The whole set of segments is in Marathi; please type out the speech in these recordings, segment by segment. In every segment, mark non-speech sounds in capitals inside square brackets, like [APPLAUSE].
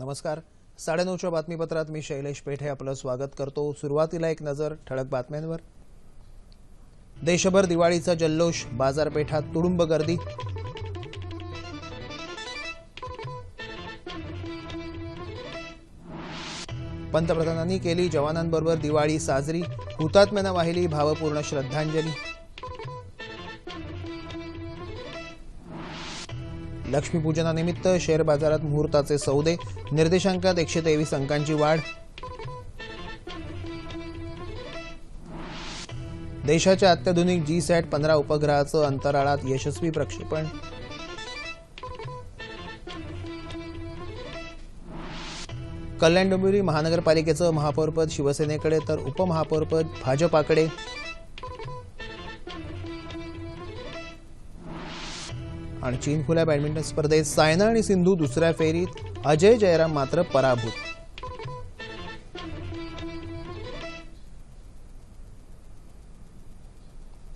नमस्कार. साडेनऊच्या बातमीपत्रात मी शैलेश पेठे आपलं स्वागत करतो. सुरुवातीला एक नजर ठळक बातम्यांवर. देशभर दिवाळीचा जल्लोष बाजारपेठात तुडुंब गर्दी. पंतप्रधानांनी केली जवानांबरोबर दिवाळी साजरी. हुतात्म्यांना वाहिली भावपूर्ण श्रद्धांजली. लक्ष्मीपूजनानिमित्त शेअर बाजारात मुहूर्ताचे सौदे निर्देशांकात एकशे तेवीस अंकांची वाढ. देशाच्या अत्याधुनिक जी सॅट पंधरा उपग्रहाचं अंतराळात यशस्वी प्रक्षेपण. कल्याण डोंबिवली महानगरपालिकेचं महापौरपद शिवसेनेकडे तर उपमहापौरपद भाजपाकडे. आणि चीन खुल्या बॅडमिंटन स्पर्धेत सायना आणि सिंधू दुसऱ्या फेरीत अजय जयराम मात्र पराभूत.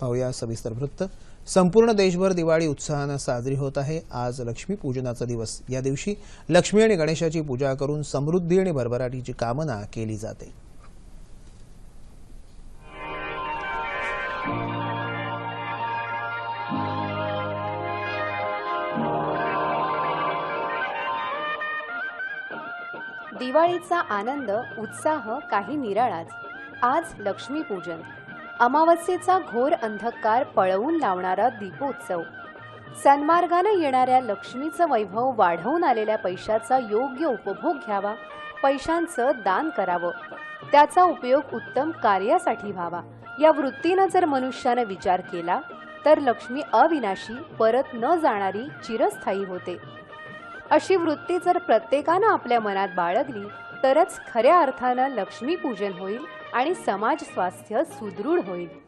पाहूया सविस्तर वृत्त. संपूर्ण देशभर दिवाळी उत्साहानं साजरी होत आहे. आज लक्ष्मीपूजनाचा दिवस. या दिवशी लक्ष्मी आणि गणेशाची पूजा करून समृद्धी आणि भरभराटीची कामना केली जाते. दिवाळीचा आनंद उत्साह काही निराळाच. आज लक्ष्मीपूजन. अमावस्येचा घोर अंधकार पळवून लावणारा दीपोत्सव. सन्मार्गानं येणाऱ्या लक्ष्मीचं वैभव वाढवून आलेल्या पैशाचा योग्य उपभोग घ्यावा पैशांचं दान करावं. त्याचा उपयोग उत्तम कार्यासाठी व्हावा. या वृत्तीनं जर मनुष्यानं विचार केला तर लक्ष्मी अविनाशी परत न जाणारी चिरस्थायी होते. अशी वृत्ती जर प्रत्येकानं आपल्या मनात बाळगली तरच खऱ्या अर्थानं लक्ष्मीपूजन होईल आणि समाज स्वास्थ्य सुदृढ होईल.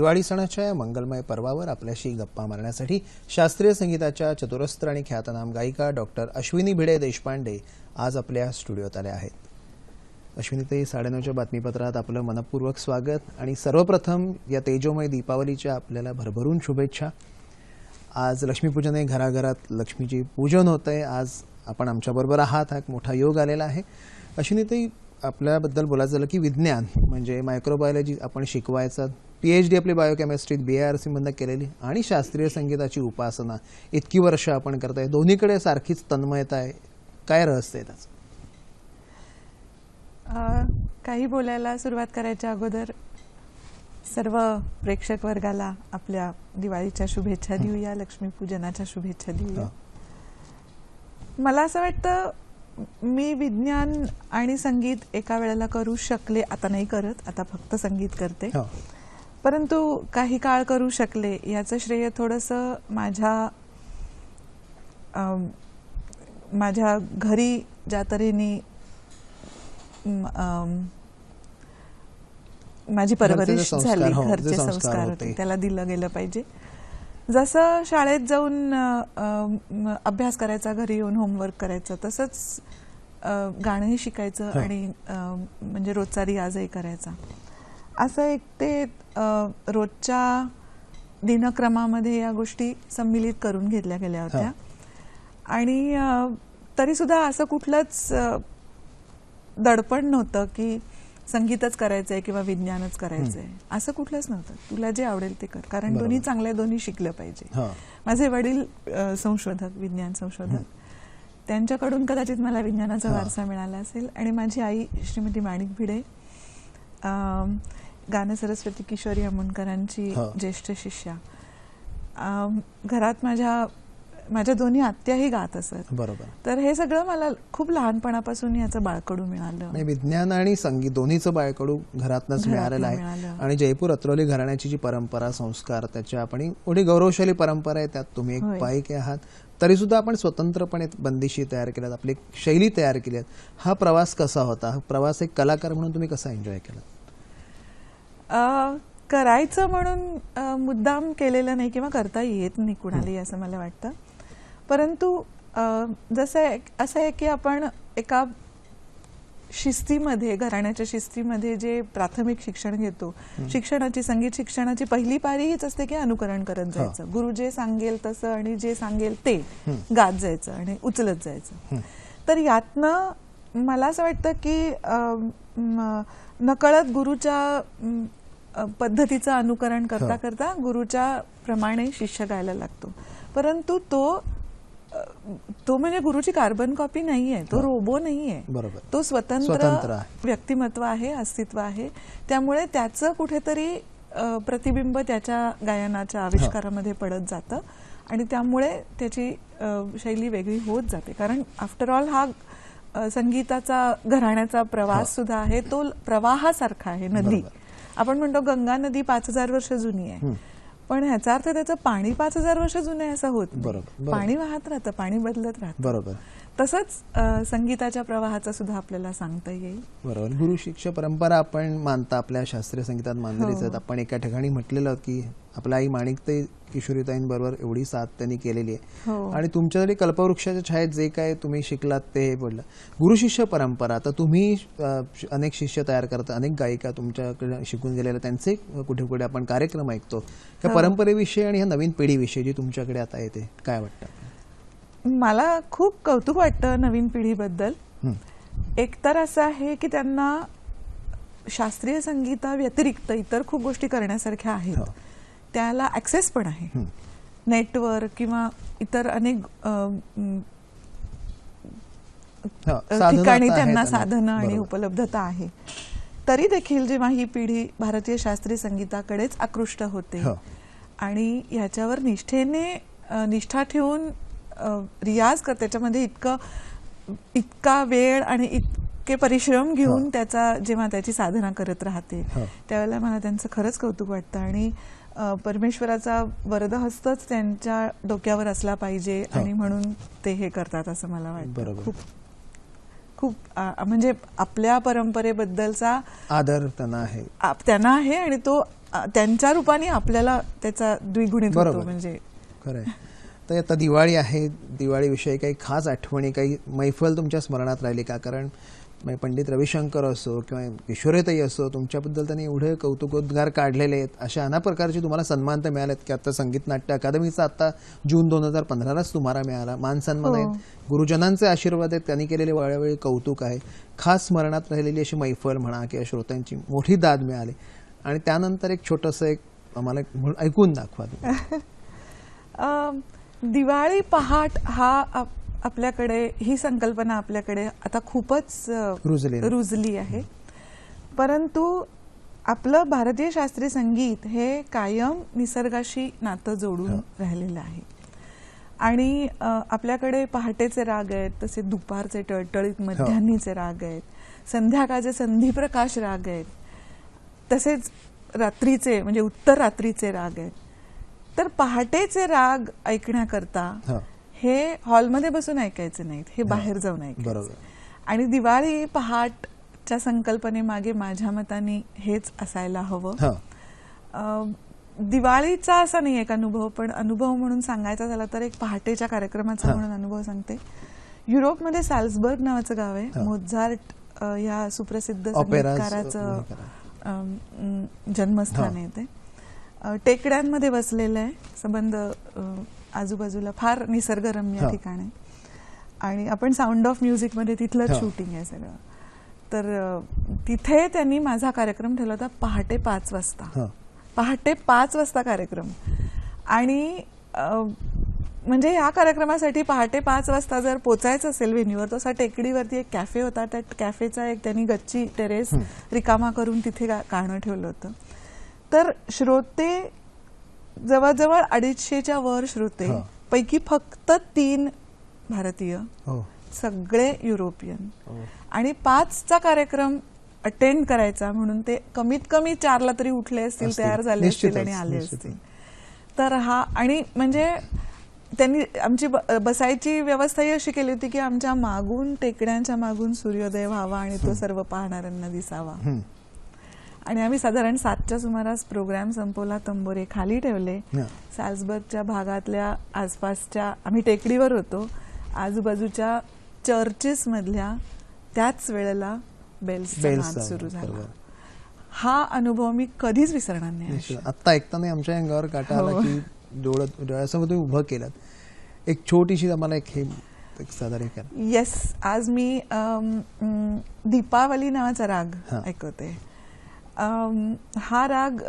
दिवाळी सणाच्या या मंगलमय पर्वावर आपल्याशी गप्पा मारण्यासाठी शास्त्रीय संगीताच्या चतुरस्त्र आणि ख्यातनाम गायिका डॉक्टर अश्विनी भिडे देशपांडे आज आपल्या स्टुडिओत आल्या आहेत. अश्विनीताई साडेनऊच्या बातमीपत्रात आपलं मनपूर्वक स्वागत आणि सर्वप्रथम या तेजोमय दीपावलीच्या आपल्याला भरभरून शुभेच्छा. आज लक्ष्मीपूजन आहे घराघरात लक्ष्मीची पूजन होतं आहे आज आपण आमच्याबरोबर आहात. हा एक मोठा योग आलेला आहे. अश्विनीताई आपल्याबद्दल बोलायचं झालं की विज्ञान म्हणजे मायक्रोबायोलॉजी आपण शिकवायचं पी एच डी आपली बायोकेमिस्ट्रीत बी आय आर सीमधनं केलेली आणि शास्त्रीय संगीताची उपासना इतकी वर्ष आपण करताय. दोन्हीकडे सारखीच तन्मयता आहे. काय रहस्य आहे त्याचं? काही बोलायला सुरुवात करायच्या अगोदर सर्व प्रेक्षक वर्गाला आपल्या दिवाळीच्या शुभेच्छा देऊया लक्ष्मीपूजनाच्या शुभेच्छा देऊया. मला असं वाटतं मी विज्ञान आणि संगीत एका वेळेला करू शकले आता नाही करत आता फक्त संगीत करते. हो. परंतु काही काळ करू शकले याचं श्रेय थोडंसं माझ्या माझ्या घरी ज्या तऱ्हेने माझी परवरिश झाली हो, घरचे संस्कार होते. त्याला दिलं गेलं पाहिजे जसं शाळेत जाऊन अभ्यास करायचा घरी येऊन होमवर्क करायचं तसंच गाणंही शिकायचं. आणि म्हणजे रोजचा रियाजही करायचा असं एक ते रोजच्या दिनक्रमामध्ये या गोष्टी सम्मिलित करून घेतल्या गेल्या होत्या. आणि अ, तरीसुद्धा असं कुठलंच दडपण नव्हतं की संगीतच करायचंय किंवा विज्ञानच करायचंय. असं कुठलंच नव्हतं. तुला जे आवडेल ते कर. कारण. दोन्ही चांगल्या दोन्ही शिकलं पाहिजे. माझे वडील संशोधक विज्ञान संशोधक. त्यांच्याकडून कदाचित मला विज्ञानाचा. वारसा मिळाला असेल. आणि माझी आई श्रीमती माणिक भिडे अम, गानं सरस्वती किशोरी अमोणकरांची हा. ज्येष्ठ शिष्या. अम, घरात माझ्या माझ्या दोन्ही आत्याही गात असत. बरोबर. तर हे सगळं मला खूप लहानपणापासून याचं बाळकडू मिळालं. म्हणजे विज्ञान आणि संगीत दोन्हीचं बाळकडू घरातनच घरातनं मिळालेलं आहे. मिळालं. आणि जयपूर अत्रौली घराण्याची जी परंपरा संस्कार त्याच्या आपण एवढी गौरवशाली परंपरा आहे त्यात तुम्ही एक होय. पायिक आहात. तरी सुद्धा आपण स्वतंत्रपणे बंदिशी तयार केल्यात आपली एक शैली तयार केली आहे हा प्रवास कसा होता? हा प्रवास एक कलाकार म्हणून तुम्ही कसा एन्जॉय केला करायचं म्हणून मुद्दाम केलेलं नाही किंवा करता येत नाही कुणालाही असं मला वाटतं. परंतु जसं आहे असं आहे की आपण एका शिस्तीमध्ये घराण्याच्या शिस्तीमध्ये जे प्राथमिक शिक्षण घेतो शिक्षणाची संगीत शिक्षणाची पहिली पारी हीच असते की अनुकरण करत जायचं. गुरु जे सांगेल तसं आणि जे सांगेल ते गात जायचं आणि उचलत जायचं. तर यातनं मला असं वाटतं की नकळत गुरुच्या पद्धतीचं अनुकरण करता. करता गुरुच्या प्रमाणे शिष्य गायला लागतो. परंतु तो तो म्हणजे गुरुची कार्बन कॉपी नाहीये तो रोबो नाहीये. तो स्वतंत्र. व्यक्तिमत्व आहे अस्तित्व आहे. त्यामुळे त्याचं कुठेतरी प्रतिबिंब त्याच्या गायनाच्या आविष्कारामध्ये पडत जातं आणि त्यामुळे त्याची शैली वेगळी होत जाते. कारण आफ्टर ऑल हा संगीताचा घराण्याचा प्रवास सुद्धा आहे तो प्रवाहासारखा आहे नदी. आपण म्हणतो गंगा नदी पाच हजार वर्ष जुनी आहे. पण ह्याचा अर्थ त्याचं पाणी पाच हजार वर्ष जुनं आहे असं होत बरोबर. पाणी वाहत राहतं पाणी बदलत राहतं. बरोबर. तसंच संगीताच्या प्रवाहाचं सुद्धा आपल्याला सांगता येईल. बरोबर. गुरु शिष्य परंपरा आपण मानता आपल्या शास्त्रीय संगीतात मानलेलीच हो. आहेत आपण एका ठिकाणी म्हटलेलं की आपल्या आई माणिकताई किशोरीताईंबरोबर एवढी साथ त्यांनी केलेली आहे. हो. आणि तुमच्यासाठी कल्पवृक्षाच्या छायेत जे काय तुम्ही शिकलात ते हे बोललं. गुरु शिष्य परंपरा आता तुम्ही अनेक शिष्य तयार करता अनेक गायिका तुमच्याकडे शिकून गेलेल्या त्यांचे कुठे कुठे आपण कार्यक्रम ऐकतो. हो. त्या परंपरेविषयी आणि ह्या नवीन पिढीविषयी जी तुमच्याकडे आता येते काय वाटतं? मला खूप कौतुक वाटतं नवीन पिढीबद्दल. एकतर असं आहे की त्यांना शास्त्रीय संगीताव्यतिरिक्त इतर खूप गोष्टी करण्यासारख्या आहेत हो. त्याला ऍक्सेस पण आहे. नेटवर किंवा इतर अनेक ठिकाणी त्यांना. साधनं आणि. उपलब्धता आहे तरी देखील जेव्हा ही पिढी भारतीय शास्त्रीय संगीताकडेच आकृष्ट होते हो. आणि ह्याच्यावर निष्ठेने निष्ठा ठेवून रियाज कर त्याच्यामध्ये इतकं इतका वेळ आणि इतके परिश्रम घेऊन. त्याचा जेव्हा त्याची साधना करत राहते. त्यावेळेला मला त्यांचं खरंच कौतुक वाटतं आणि परमेश्वराचा वरदहस्तच त्यांच्या डोक्यावर असला पाहिजे. आणि म्हणून ते हे करतात असं मला वाटतं. खूप खूप म्हणजे आपल्या परंपरेबद्दलचा आदर त्यांना आहे त्यांना आहे आणि तो त्यांच्या रूपाने आपल्याला त्याचा द्विगुणित होतो. म्हणजे खरंय तर आता दिवाळी आहे. दिवाळीविषयी काही खास आठवणी काही मैफल तुमच्या स्मरणात राहिली का? कारण पंडित रविशंकर असो किंवा किशोरेताई असो तुमच्याबद्दल त्यांनी एवढे कौतुकोद्गार काढलेले आहेत. अशा नाना प्रकारचे तुम्हाला सन्मान तर मिळालेत की आता संगीत नाट्य अकादमीचा आता जून दोन हजार पंधरालाच तुम्हाला मिळाला मान सन्मान हो. आहेत गुरुजनांचे आशीर्वाद आहेत. त्यांनी केलेले वेळोवेळी कौतुक आहे. खास स्मरणात राहिलेली अशी मैफल म्हणा किंवा श्रोत्यांची मोठी दाद मिळाली. आणि त्यानंतर एक छोटंसं एक आम्हाला ऐकून दाखवा [LAUGHS] दिवाळी पहाट हा आप- आपल्याकडे ही संकल्पना आपल्याकडे आता खूपच रुजली. रुजली आहे. परंतु आपलं भारतीय शास्त्रीय संगीत हे कायम निसर्गाशी नातं जोडून राहिलेलं आहे. आणि आपल्याकडे पहाटेचे राग आहेत तसे दुपारचे टळटळीत मध्यान्हीचे राग आहेत संध्याकाळचे संधीप्रकाश राग आहेत तसेच रात्रीचे म्हणजे उत्तर रात्रीचे राग आहेत. तर पहाटेचे राग ऐकण्याकरता हो. हॉलमध्ये बसून ऐकायचे नाहीत हे बाहेर जाऊन ऐकायचे. आणि दिवाळी पहाटच्या संकल्पनेमागे माझ्या मताने हेच असायला हवं दिवाळीचा असा नाही एक अनुभव पण अनुभव म्हणून सांगायचा झाला तर एक पहाटेच्या कार्यक्रमाचा. म्हणून अनुभव सांगते युरोपमध्ये साल्सबर्ग नावाचं गाव आहे. मोझार्ट ह्या सुप्रसिद्ध संगीतकाराचं जन्मस्थान. आहे ते टेकड्यांमध्ये बसलेलं आहे. संबंध आजूबाजूला फार निसर्गरम्य. ठिकाण आहे. आणि आपण साऊंड ऑफ म्युझिकमध्ये तिथलंच. शूटिंग आहे सगळं. तर तिथे त्यांनी माझा कार्यक्रम ठेवला होता पहाटे पाच वाजता. पहाटे पाच वाजता कार्यक्रम. आणि म्हणजे या कार्यक्रमासाठी पहाटे पाच वाजता जर पोचायचं असेल व्हेन्यूवर तर असा टेकडीवरती एक कॅफे होता. त्या कॅफेचा एक त्यांनी गच्ची टेरेस रिकामा करून तिथे गाणं ठेवलं होतं. तर श्रोते जवळजवळ अडीचशेच्या वर श्रोते हा. पैकी फक्त तीन भारतीय हो सगळे युरोपियन हो. आणि पाचचा कार्यक्रम अटेंड करायचा म्हणून ते कमीत कमी चारला तरी उठले असतील. तयार झाले असतील आणि आले. असतील तर हा आणि म्हणजे त्यांनी आमची बसायची व्यवस्थाही अशी केली होती की आमच्या मागून टेकड्यांच्या मागून सूर्योदय व्हावा आणि तो सर्व पाहणाऱ्यांना दिसावा. आणि आम्ही साधारण सातच्या सुमारास प्रोग्राम संपवला तंबोरे खाली ठेवले. साल्सबर्गच्या भागातल्या आसपासच्या आम्ही टेकडीवर होतो आजूबाजूच्या चर्चेस मधल्या त्याच वेळेला बेल्सचा सुरू झाला. हा अनुभव मी कधीच विसरणार नाही. आत्ता ऐकताना आमच्या अंगावर काटा आला हो. की डोळ्यात डोळ्यासमोर तुम्ही उभं केलात एक छोटीशी आम्हाला एक हे येस आज मी दीपावली नावाचा राग. ऐकवते हा राग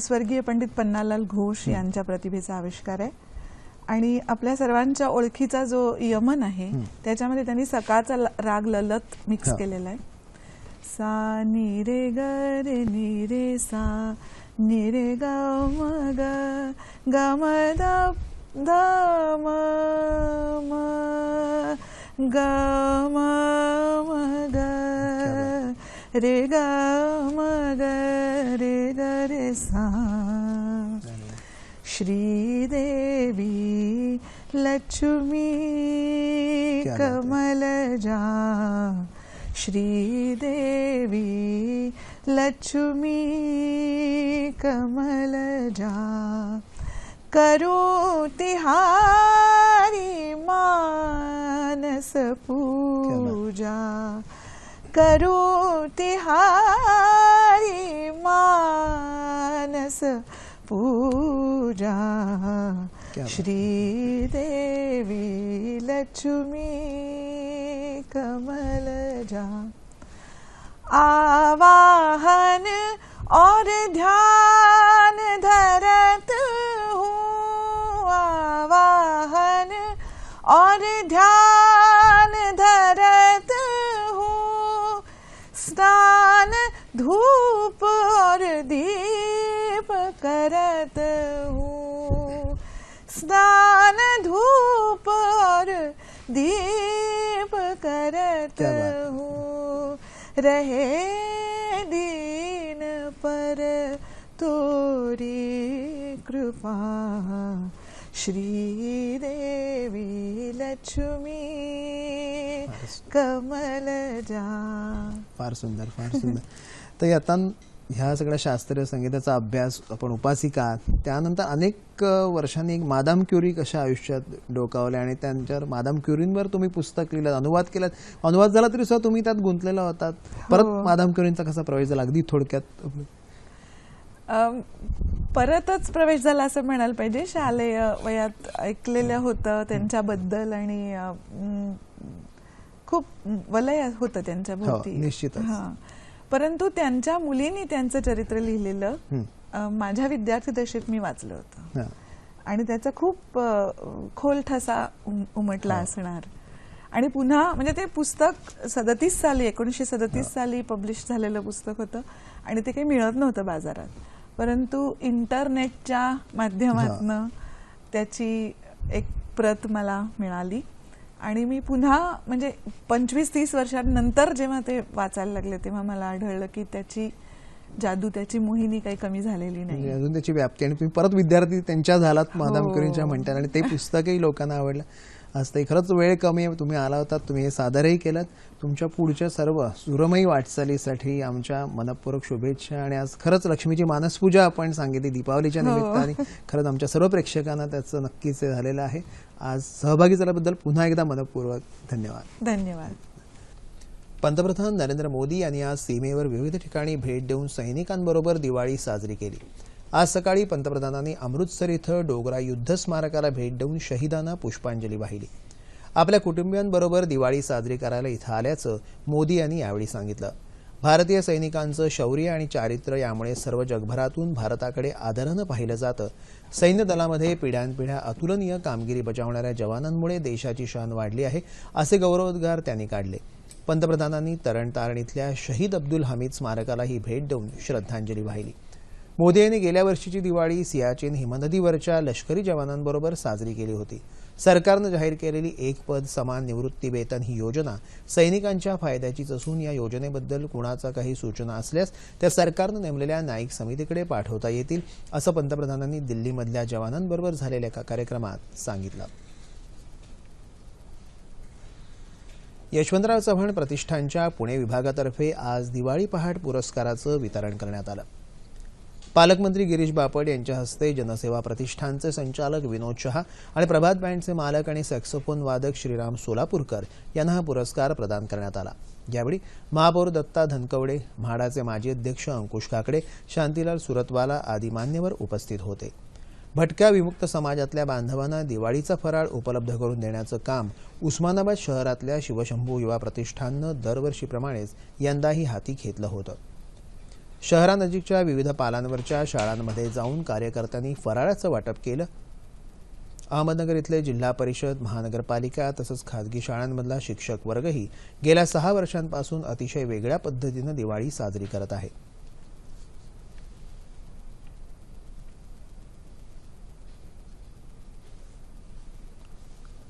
स्वर्गीय पंडित पन्नालाल घोष यांच्या प्रतिभेचा आविष्कार आहे आणि आपल्या सर्वांच्या ओळखीचा जो यमन आहे. त्याच्यामध्ये त्यांनी सकाळचा राग ललत मिक्स. केलेला आहे सा नि रे ग रे नि रे सा नि रे ग म ग ग म द द म म ग म म ग रे ग म ग रे ग रे सा. श्रीदेवी लक्ष्मी. कमलजा. श्रीदेवी लक्ष्मी कमलजा. करो तिहारी मानस पूजा. करो तिहारी मानस पूजा. श्रीदेवी लक्ष्मी कमलजा आवाहन और ध्यान धूप और दीप करत है. हूँ। रहे दीन पर तोरी कृपा। श्रीदेवी लक्ष्मी कमल जा। फार सुंदर फार सुंदर। [LAUGHS] तर आता ह्या सगळ्या शास्त्रीय संगीताचा अभ्यास आपण उपासिका त्यानंतर अनेक वर्षांनी एक मादाम क्युरी कशा आयुष्यात डोकावल्या आणि त्यांच्यावर मादाम क्युरींवर तुम्ही पुस्तक लिहिलं अनुवाद केलात अनुवाद झाला तरी सुद्धा तुम्ही त्यात गुंतलेला होतात परत हो. मादाम क्युरींचा कसा प्रवेश झाला अगदी थोडक्यात परतच प्रवेश झाला असं म्हणायला पाहिजे शालेय वयात ऐकलेलं होतं त्यांच्याबद्दल आणि खूप वलय होतं त्यांच्या भोवती हो, निश्चितच. हा. परंतु त्यांच्या मुलींनी त्यांचं चरित्र लिहिलेलं माझ्या विद्यार्थी दशेत मी वाचलं होतं. आणि त्याचा खूप खोल ठसा उम- उमटला असणार. आणि पुन्हा म्हणजे ते पुस्तक सदतीस साली एकोणीसशे सदतीस साली पब्लिश झालेलं पुस्तक होतं. आणि ते काही मिळत नव्हतं बाजारात. परंतु इंटरनेटच्या माध्यमातनं त्याची एक प्रत मला मिळाली. आणि मी पुन्हा म्हणजे पंचवीस तीस वर्षांनंतर जेव्हा ते वाचायला लागले तेव्हा मला आढळलं की त्याची जादू त्याची मोहिनी काही कमी झालेली म्हणजे नाही अजून त्याची व्याप्ती आणि तुम्ही परत विद्यार्थी त्यांच्या झालात हो. क्युरींच्या म्हणतात आणि ते पुस्तकही लोकांना आवडलं आज ते खरंच वेळ कमी आहे. तुम्ही आला होतात तुम्ही हे सादरही केलं तुमच्या पुढच्या सर्व सुरमयी वाटचालीसाठी आमच्या मनपूर्वक शुभेच्छा. आणि आज खरंच लक्ष्मीची मानसपूजा आपण सांगितली दीपावलीच्या हो. निमित्ताने. खरंच आमच्या सर्व प्रेक्षकांना त्याचं नक्कीच झालेलं आहे. आज सहभागी झाल्याबद्दल पुन्हा एकदा मनपूर्वक धन्यवाद. धन्यवाद. पंतप्रधान नरेंद्र मोदी यांनी आज सीमेवर विविध ठिकाणी भेट देऊन सैनिकांबरोबर दिवाळी साजरी केली. आज सकाळी पंतप्रधानांनी अमृतसर इथं डोगरा युद्ध स्मारकाला भेट देऊन शहीदांना पुष्पांजली वाहिली. आपल्या कुटुंबियांबरोबर दिवाळी साजरी करायला इथं आल्याचं मोदी यांनी यावेळी सांगितलं. भारतीय सैनिकांचं शौर्य आणि चारित्र्य यामुळे सर्व जगभरातून भारताकडे आदरानं पाहिलं जातं. सैन्य दलामध्ये पिढ्यानपिढ्या अतुलनीय कामगिरी बजावणाऱ्या जवानांमुळे देशाची शान वाढली आहे असे गौरवोद्गार त्यांनी काढले. पंतप्रधानांनी तरणतारण इथल्या शहीद अब्दुल हमीद स्मारकालाही भेट देऊन श्रद्धांजली वाहिली. मोदी यांनी गेल्या वर्षीची दिवाळी सियाचीन हिमनदीवरच्या लष्करी जवानांबरोबर साजरी केली होती. सरकारनं जाहीर केलेली एक पद समान निवृत्ती वेतन ही योजना सैनिकांच्या फायद्याचीच असून या योजनेबद्दल कुणाचा काही सूचना असल्यास त्या सरकारनं नेमलेल्या न्यायिक समितीकडे पाठवता येतील असं पंतप्रधानांनी दिल्लीमधल्या जवानांबरोबर झालेल्या एका कार्यक्रमात सांगितलं. यशवंतराव चव्हाण प्रतिष्ठानच्या पुणे विभागातर्फे आज दिवाळी पहाट पुरस्काराचं वितरण करण्यात आलं. पालकमंत्री गिरीश बापट यांच्या हस्ते जनसेवा प्रतिष्ठानचे संचालक विनोद शहा आणि प्रभात बँडचे मालक आणि सॅक्सोफोन वादक श्रीराम सोलापूरकर यांना हा पुरस्कार प्रदान करण्यात आला. यावेळी महापौर दत्ता धनकवडे म्हाडाचे माजी अध्यक्ष अंकुश काकडे शांतीलाल सुरतवाला आदी मान्यवर उपस्थित होते. भटक्या विमुक्त समाजातल्या बांधवांना दिवाळीचा फराळ उपलब्ध करून देण्याचं काम उस्मानाबाद शहरातल्या शिवशंभू युवा प्रतिष्ठाननं दरवर्षीप्रमाणेच यंदाही हाती घेतलं होतं. शहरानजीकच्या विविध पालांवरच्या शाळांमध्ये जाऊन कार्यकर्त्यांनी फराळाचं वाटप केलं. अहमदनगर इथले जिल्हा परिषद महानगरपालिका तसंच खाजगी शाळांमधला शिक्षक वर्गही गेल्या सहा वर्षांपासून अतिशय वेगळ्या पद्धतीनं दिवाळी साजरी करत आहे.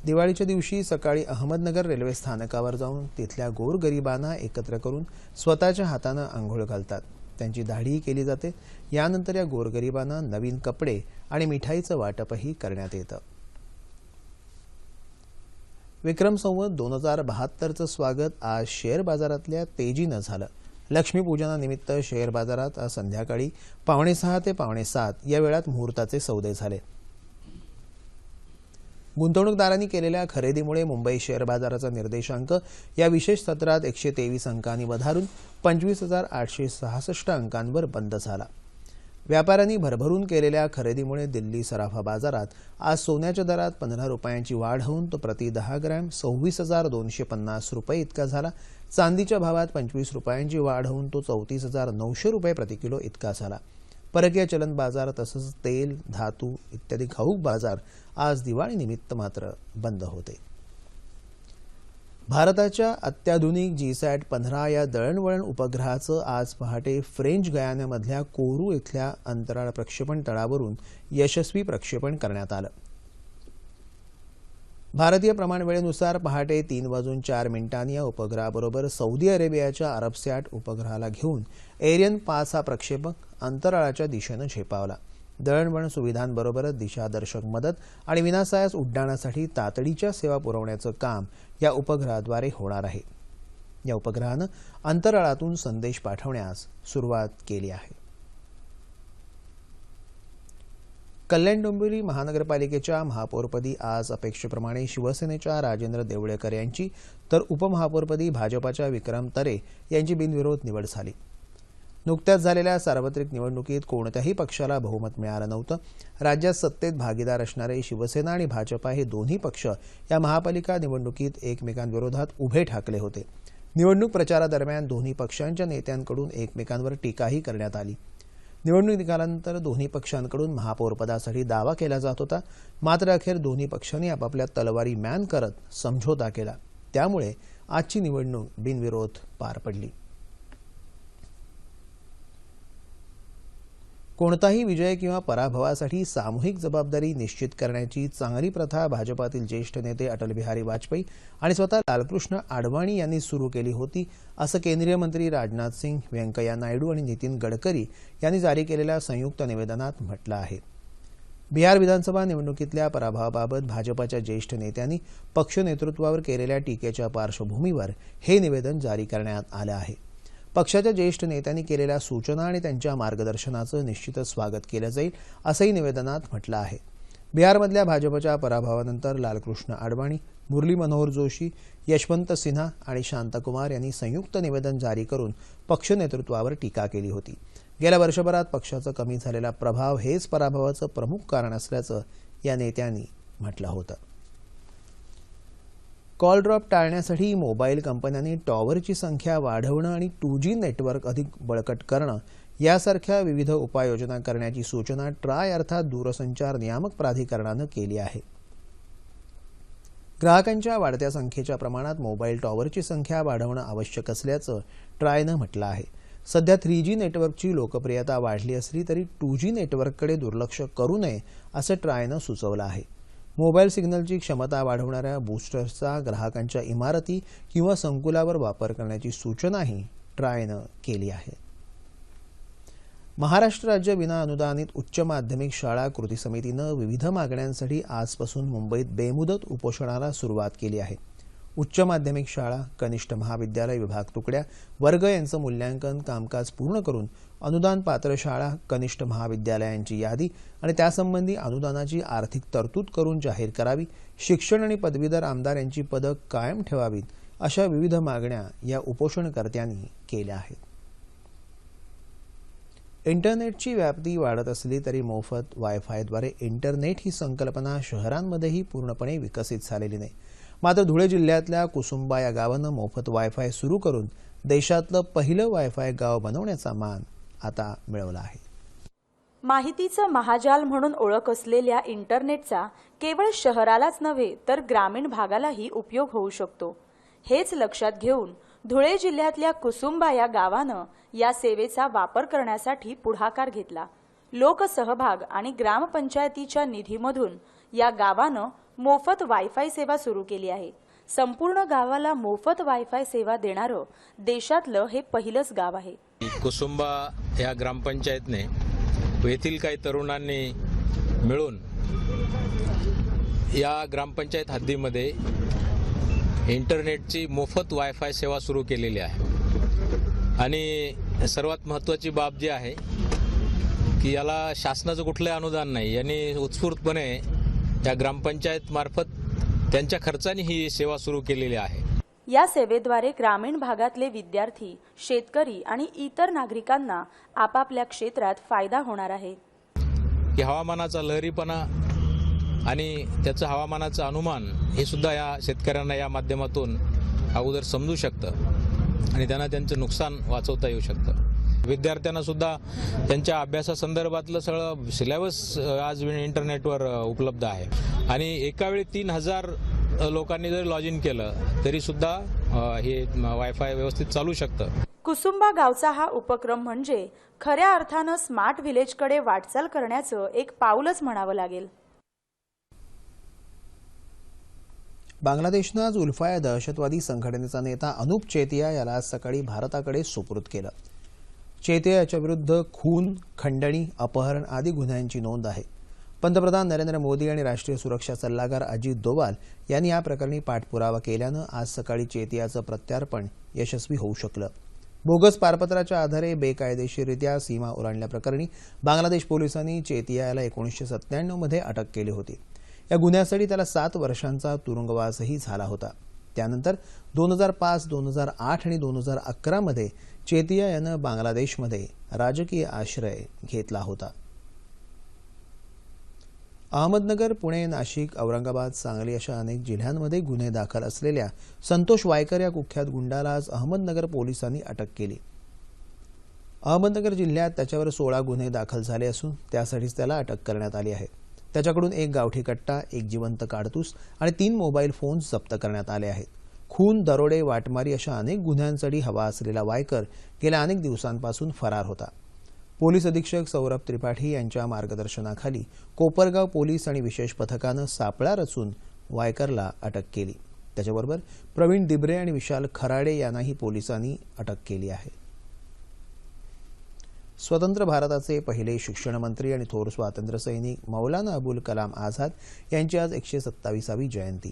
दिवाळीच्या दिवशी सकाळी अहमदनगर रेल्वे स्थानकावर जाऊन तिथल्या गोरगरिबांना एकत्र करून स्वतःच्या हातानं आंघोळ घालतात. त्यांची दाढीही केली जाते. यानंतर या गोरगरिबांना नवीन कपडे आणि मिठाईचं वाटपही करण्यात येतं. विक्रम संवत दोन हजार बहात्तरचं स्वागत आज शेअर बाजारातल्या तेजीनं झालं. लक्ष्मीपूजनानिमित्त शेअर बाजारात आज संध्याकाळी पावणे सहा ते पावणे सात या वेळात मुहूर्ताचे सौदे झाले. गुंतवणूकदारांनी केलेल्या खरेदीमुळे मुंबई शेअर बाजाराचा निर्देशांक या विशेष सत्रात एकशे तेवीस अंकांनी वधारून पंचवीस हजार आठशे सहासष्ट अंकांवर बंद झाला. व्यापाऱ्यांनी भरभरून केलेल्या खरेदीमुळे दिल्ली सराफा बाजारात आज सोन्याच्या दरात पंधरा रुपयांची वाढ होऊन तो प्रति दहा ग्रॅम सव्वीस हजार दोनशे पन्नास रुपये इतका झाला. चांदीच्या भावात पंचवीस रुपयांची वाढ होऊन तो चौतीस हजार नऊशे रुपये प्रति किलो इतका झाला. परकीय चलन बाजार तसंच तेल धातू इत्यादी घाऊक बाजार आज दिवाळीनिमित्त मात्र बंद होते. भारताच्या अत्याधुनिक जीसॅट पंधरा या दळणवळण उपग्रहाचं आज पहाटे फ्रेंच गयानामधल्या कोरू इथल्या अंतराळ प्रक्षेपण तळावरून यशस्वी प्रक्षेपण करण्यात आलं. भारतीय प्रमाणवेळेनुसार पहाटे तीन वाजून चार मिनिटांनी या उपग्रहाबरोबर सौदी अरेबियाच्या अरबसॅट उपग्रहाला घेऊन एरियन पाच हा प्रक्षेपक अंतराळाच्या दिशेनं झेपावला. दळणवळण सुविधांबरोबरच दिशादर्शक मदत आणि विनासायास उड्डाणासाठी तातडीच्या सेवा पुरवण्याचं काम या उपग्रहाद्वारे होणार आहे. या उपग्रहानं अंतराळातून संदेश पाठवण्यास सुरुवात केली आहे. कल्याण डोंबिवली महानगरपालिकेच्या महापौरपदी आज अपेक्षेप्रमाणे शिवसेनेच्या राजेंद्र देवळेकर यांची तर उपमहापौरपदी भाजपाच्या विक्रम तरे यांची बिनविरोध निवड झाली. नुकत्याच झालेल्या सार्वत्रिक निवडणुकीत कोणत्याही पक्षाला बहुमत मिळालं नव्हतं. राज्यात सत्तेत भागीदार असणारे शिवसेना आणि भाजपा हे दोन्ही पक्ष या महापालिका निवडणुकीत एकमेकांविरोधात उभे ठाकले होते. निवडणूक प्रचारादरम्यान दोन्ही पक्षांच्या नेत्यांकडून एकमेकांवर टीकाही करण्यात आली. निवडणूक निकालानंतर दोन्ही पक्षांकडून महापौरपदासाठी दावा केला जात होता. मात्र अखेर दोन्ही पक्षांनी आपापल्या तलवारी मॅन करत समझोता केला. त्यामुळे आजची निवडणूक बिनविरोध पार पडली. कोणताही विजय किंवा पराभवासाठी सामूहिक जबाबदारी निश्चित करण्याची चांगली प्रथा भाजपातील ज्येष्ठ नेते अटलबिहारी वाजपेयी आणि स्वतः लालकृष्ण आडवाणी यांनी सुरू केली होती असं केंद्रीय मंत्री राजनाथ सिंग व्यंकय्या नायडू आणि नितीन गडकरी यांनी जारी केलेल्या संयुक्त निवेदनात म्हटलं आहे. बिहार विधानसभा निवडणुकीतल्या पराभवाबाबत भाजपाच्या ज्येष्ठ नेत्यांनी पक्ष नेतृत्वावर केलेल्या टीकेच्या पार्श्वभूमीवर हे निवेदन जारी करण्यात आलं आहे. पक्षाच्या ज्येष्ठ नेत्यांनी केलेल्या सूचना आणि त्यांच्या मार्गदर्शनाचं निश्चितच स्वागत केलं जाईल असंही निवेदनात म्हटलं आहे. बिहारमधल्या भाजपच्या पराभवानंतर लालकृष्ण आडवाणी मुरली मनोहर जोशी यशवंत सिन्हा आणि शांतकुमार यांनी संयुक्त निवेदन जारी करून पक्ष नेतृत्वावर टीका केली होती. गेल्या वर्षभरात पक्षाचा कमी झालेला प्रभाव हेच पराभवाचं प्रमुख कारण असल्याचं या नेत्यांनी म्हटलं होतं. कॉल ड्रॉप टाळण्यासाठी मोबाईल कंपन्यांनी टॉवरची संख्या वाढवणं आणि टू जी नेटवर्क अधिक बळकट करणं यासारख्या विविध उपाययोजना करण्याची सूचना ट्राय अर्थात दूरसंचार नियामक प्राधिकरणानं केली आहे. ग्राहकांच्या वाढत्या संख्येच्या प्रमाणात मोबाईल टॉवरची संख्या वाढवणं आवश्यक असल्याचं ट्रायनं म्हटलं आहे. सध्या थ्री जी नेटवर्कची लोकप्रियता वाढली असली तरी टू जी नेटवर्ककडे दुर्लक्ष करू नये असं ट्रायनं सुचवलं आहे. मोबाईल सिग्नलची क्षमता वाढवणाऱ्या बूस्टर्सचा ग्राहकांच्या इमारती किंवा संकुलावर वापर करण्याची सूचनाही ट्रायनं केली आहे. महाराष्ट्र राज्य विना अनुदानित उच्च माध्यमिक शाळा कृती समितीनं विविध मागण्यांसाठी आजपासून मुंबईत बेमुदत उपोषणाला सुरुवात केली आहे. उच्च माध्यमिक शाळा कनिष्ठ महाविद्यालय विभाग तुकड्या वर्ग यांचं मूल्यांकन कामकाज पूर्ण करून अनुदान पात्र शाळा कनिष्ठ महाविद्यालयांची यादी आणि त्यासंबंधी अनुदानाची आर्थिक तरतूद करून जाहीर करावी शिक्षण आणि पदवीधर आमदार यांची पदं कायम ठेवावीत अशा विविध मागण्या या उपोषणकर्त्यांनी केल्या आहेत. इंटरनेटची व्याप्ती वाढत असली तरी मोफत वायफायद्वारे इंटरनेट ही संकल्पना शहरांमध्येही पूर्णपणे विकसित झालेली नाही. मात्र धुळे जिल्ह्यातल्या कुसुंबा या गावानं मोफत वायफाय सुरू करून देशातलं पहिलं वायफाय गाव बनवण्याचा मान आता मिळवला आहे. माहितीचं महाजाल म्हणून ओळख असलेल्या इंटरनेटचा केवळ शहरालाच नव्हे तर ग्रामीण भागालाही उपयोग होऊ शकतो. हेच लक्षात घेऊन धुळे जिल्ह्यातल्या कुसुंबा या गावानं या सेवेचा वापर करण्यासाठी पुढाकार घेतला. लोकसहभाग आणि ग्रामपंचायतीच्या निधीमधून या गावानं मोफत वायफाय सेवा सुरू केली आहे. संपूर्ण गावाला मोफत वायफाय सेवा देणारं देशातलं हे पहिलंच गाव आहे. कुसुंबा या ग्रामपंचायतने येथील काही तरुणांनी मिळून या ग्रामपंचायत हद्दीमध्ये इंटरनेटची मोफत वायफाय सेवा सुरू केलेली आहे. आणि सर्वात महत्त्वाची बाब जी आहे की याला शासनाचं कुठलंही अनुदान नाही यांनी उत्स्फूर्तपणे या ग्रामपंचायत मार्फत त्यांच्या खर्चाने ही सेवा सुरू केलेली आहे. या सेवेद्वारे ग्रामीण भागातले विद्यार्थी शेतकरी आणि इतर नागरिकांना आपापल्या क्षेत्रात फायदा होणार आहे. की हवामानाचा लहरीपणा आणि त्याचं हवामानाचं अनुमान हे सुद्धा या शेतकऱ्यांना या माध्यमातून अगोदर समजू शकतं आणि त्यांना त्यांचं नुकसान वाचवता येऊ शकतं. विद्यार्थ्यांना सुद्धा त्यांच्या अभ्यासासंदर्भातलं सगळं सिलेबस आज इंटरनेटवर उपलब्ध आहे. आणि एका वेळी तीन हजार लोकांनी जरी लॉग इन केलं तरी सुद्धा हे वायफाय व्यवस्थित चालू शकतं. कुसुंबा गावचा हा उपक्रम म्हणजे खऱ्या अर्थानं स्मार्ट व्हिलेजकडे वाटचाल करण्याचं एक पाऊलच म्हणावं लागेल. बांगलादेशनं आज उल्फा या दहशतवादी संघटनेचा नेता अनुप चेतिया याला आज सकाळी भारताकडे सुपूर्द केलं. चेतिया याच्याविरुद्ध खून खंडणी अपहरण आदी गुन्ह्यांची नोंद आहे. पंतप्रधान नरेंद्र मोदी आणि राष्ट्रीय सुरक्षा सल्लागार अजित दोवाल यांनी या प्रकरणी पाठपुरावा केल्यानं आज सकाळी चेतियाचं प्रत्यार्पण यशस्वी होऊ शकलं. बोगस पारपत्राच्या आधारे बेकायदेशीररित्या सीमा ओलांडल्याप्रकरणी बांगलादेश पोलिसांनी चेतिया याला एकोणीसशे सत्त्याण्णवमध्ये अटक केली होती. या गुन्ह्यासाठी त्याला सात वर्षांचा तुरुंगवासही झाला होता. त्यानंतर दोन हजार पाच दोन हजार आठ आणि दोन हजार अकरामध्ये चेतिया यानं बांगलादेशमध्ये राजकीय आश्रय घेतला होता. अहमदनगर पुणे नाशिक औरंगाबाद सांगली अशा अनेक जिल्ह्यांमध्ये गुन्हे दाखल असलेल्या संतोष वायकर या कुख्यात गुंडाला आज अहमदनगर पोलिसांनी अटक केली. अहमदनगर जिल्ह्यात त्याच्यावर सोळा गुन्हे दाखल झाले असून त्यासाठीच त्याला अटक करण्यात आली आहे. त्याच्याकडून एक गावठी कट्टा एक जिवंत काडतूस आणि तीन मोबाईल फोन्स जप्त करण्यात आले आहेत. खून दरोडे वाटमारी अशा अनेक गुन्ह्यांसाठी हवा असलेला वायकर गेल्या अनेक दिवसांपासून फरार होता. पोलीस अधीक्षक सौरभ त्रिपाठी यांच्या मार्गदर्शनाखाली कोपरगाव पोलीस आणि विशेष पथकानं सापळा रचून वायकरला अटक केली. त्याच्याबरोबर प्रवीण दिबरे आणि विशाल खराडे यांनाही पोलिसांनी अटक केली आहे. स्वतंत्र भारताचे पहिले शिक्षण मंत्री आणि थोर स्वातंत्र्यसैनिक मौलाना अबुल कलाम आझाद यांची आज एकशे सत्तावीसावी जयंती.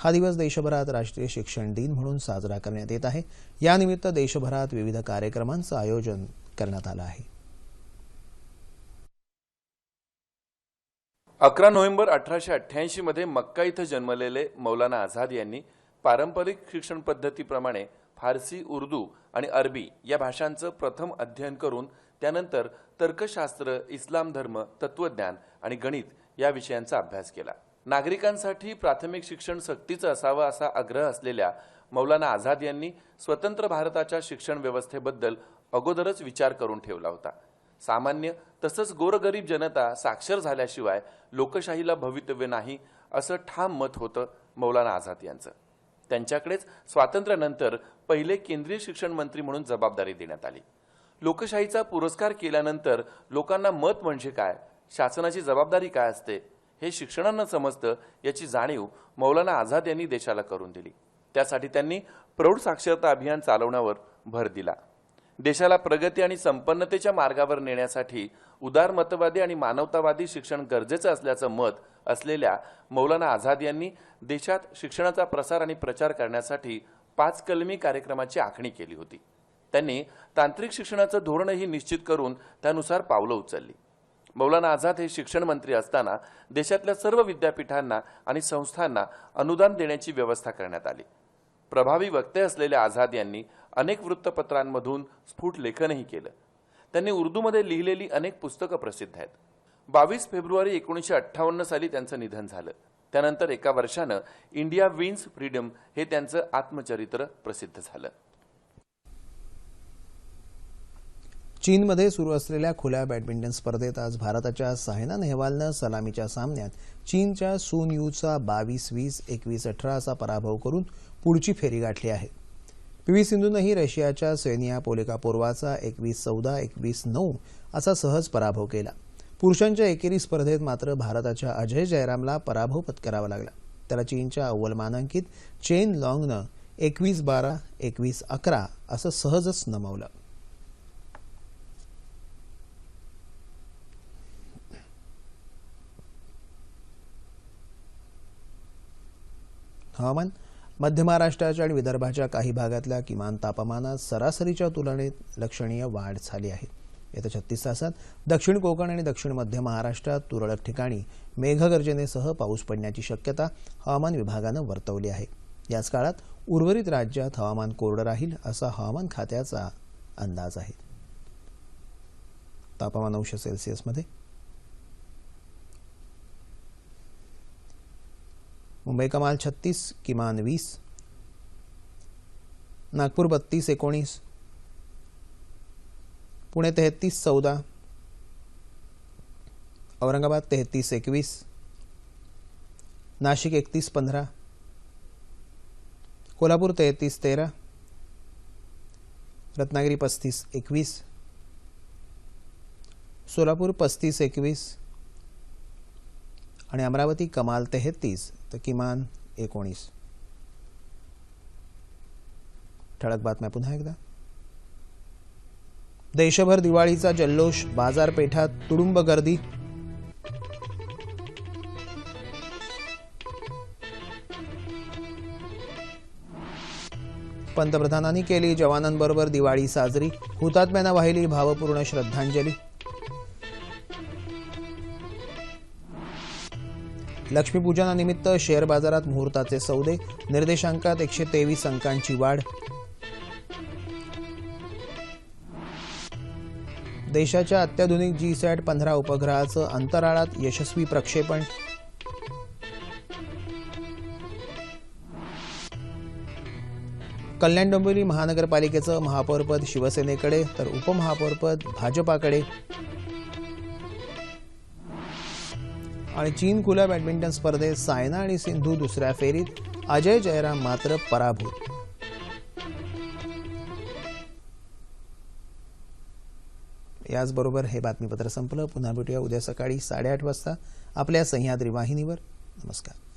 हा दिवस देशभरात राष्ट्रीय शिक्षण दिन म्हणून साजरा करण्यात येत आहे. यानिमित्त देशभरात विविध कार्यक्रमांचं आयोजन करण्यात आलं आहे. अकरा नोव्हेंबर अठराशे अठ्ठ्याऐंशी मध्ये मक्का इथं जन्मलेले मौलाना आझाद यांनी पारंपरिक शिक्षण पद्धतीप्रमाणे फारसी उर्दू आणि अरबी या भाषांचं प्रथम अध्ययन करून त्यानंतर तर्कशास्त्र इस्लाम धर्म तत्वज्ञान आणि गणित या विषयांचा अभ्यास केला. नागरिकांसाठी प्राथमिक शिक्षण सक्तीचं असावं असा आग्रह असलेल्या मौलाना आझाद यांनी स्वतंत्र भारताच्या शिक्षण व्यवस्थेबद्दल अगोदरच विचार करून ठेवला होता. सामान्य तसंच गोरगरीब जनता साक्षर झाल्याशिवाय लोकशाहीला भवितव्य नाही असं ठाम मत होतं मौलाना आझाद यांचं. त्यांच्याकडेच स्वातंत्र्यानंतर पहिले केंद्रीय शिक्षण मंत्री म्हणून जबाबदारी देण्यात आली. लोकशाहीचा पुरस्कार केल्यानंतर लोकांना मत म्हणजे काय? शासनाची जबाबदारी काय असते? हे शिक्षणानं समजतं याची जाणीव मौलाना आझाद यांनी देशाला करून दिली. त्यासाठी त्यांनी प्रौढ साक्षरता अभियान चालवण्यावर भर दिला. देशाला प्रगती आणि संपन्नतेच्या मार्गावर नेण्यासाठी उदारमतवादी आणि मानवतावादी शिक्षण गरजेचं असल्याचं मत असलेल्या मौलाना आझाद यांनी देशात शिक्षणाचा प्रसार आणि प्रचार करण्यासाठी पाच कलमी कार्यक्रमाची आखणी केली होती. त्यांनी तांत्रिक शिक्षणाचं धोरणही निश्चित करून त्यानुसार पावलं उचलली. मौलाना आझाद हे शिक्षण मंत्री असताना देशातल्या सर्व विद्यापीठांना आणि संस्थांना अनुदान देण्याची व्यवस्था करण्यात आली. प्रभावी वक्ते असलेल्या आझाद यांनी अनेक वृत्तपत्रांमधून स्फुट लेखनही केलं. त्यांनी उर्दूमध्ये लिहिलेली अनेक पुस्तकं प्रसिद्ध आहेत. बावीस फेब्रुवारी एकोणीसशे अठ्ठावन्न साली त्यांचं निधन झालं. त्यानंतर एका वर्षानं इंडिया विन्स फ्रीडम हे त्यांचं आत्मचरित्र प्रसिद्ध झालं. चीनमध्ये सुरू असलेल्या खुल्या बॅडमिंटन स्पर्धेत आज भारताच्या सायना नेहवालनं सलामीच्या सामन्यात चीनच्या सुन यूचा बावीस वीस एकवीस अठरा असा पराभव करून पुढची फेरी गाठली आहे. पी व्ही सिंधूनंही रशियाच्या सेनिया पोलिकापोर्वाचा एकवीस चौदा एकवीस नऊ असा सहज पराभव केला. पुरुषांच्या एकेरी स्पर्धेत मात्र भारताच्या अजय जयरामला पराभव पत्करावा लागला. त्याला चीनच्या अव्वल मानांकित चेन लॉंगनं एकवीस बारा एकवीस अकरा असं सहजच नमवलं. हवामान? मध्य महाराष्ट्राच्या आणि विदर्भाच्या काही भागातल्या किमान तापमानात सरासरीच्या तुलनेत लक्षणीय वाढ झाली आहे. येत्या छत्तीस तासात दक्षिण कोकण आणि दक्षिण मध्य महाराष्ट्रात तुरळक ठिकाणी मेघगर्जनेसह पाऊस पडण्याची शक्यता हवामान विभागानं वर्तवली आहे. याच काळात उर्वरित राज्यात हवामान कोरडं राहील असा हवामान खात्याचा अंदाज आहे. तापमान अंश सेल्सिअसमध्ये मुंबई कमाल छत्तीस किमान वीस. नागपूर बत्तीस एकोणीस. पुणे तेहतीस चौदा. औरंगाबाद तेहतीस एकवीस. नाशिक एकतीस पंधरा. कोल्हापूर तेहतीस तेरा. रत्नागिरी पस्तीस एकवीस. सोलापूर पस्तीस एकवीस. आणि अमरावती कमाल तेहतीस तर किमान एकोणीस. ठळक बातम्या पुन्हा एकदा. देशभर दिवाळीचा जल्लोष बाजारपेठात तुडुंब गर्दी. पंतप्रधानांनी केली जवानांबरोबर दिवाळी साजरी. हुतात्म्यांना वाहिली भावपूर्ण श्रद्धांजली. लक्ष्मीपूजनानिमित्त शेअर बाजारात मुहूर्ताचे सौदे निर्देशांकात एकशे तेवीस अंकांची वाढ. देशाच्या अत्याधुनिक जी सॅट पंधरा उपग्रहाचं अंतराळात यशस्वी प्रक्षेपण. कल्याण डोंबिवली महानगरपालिकेचं महापौरपद शिवसेनेकडे तर उपमहापौरपद भाजपाकडे. आणि चीन खुल्या बॅडमिंटन स्पर्धेत सायना आणि सिंधू दुसऱ्या फेरीत अजय जयराम मात्र पराभूत. याचबरोबर हे बातमीपत्र संपलं. पुन्हा भेटूया उद्या सकाळी साडेआठ वाजता आपल्या सह्याद्री वाहिनीवर. नमस्कार.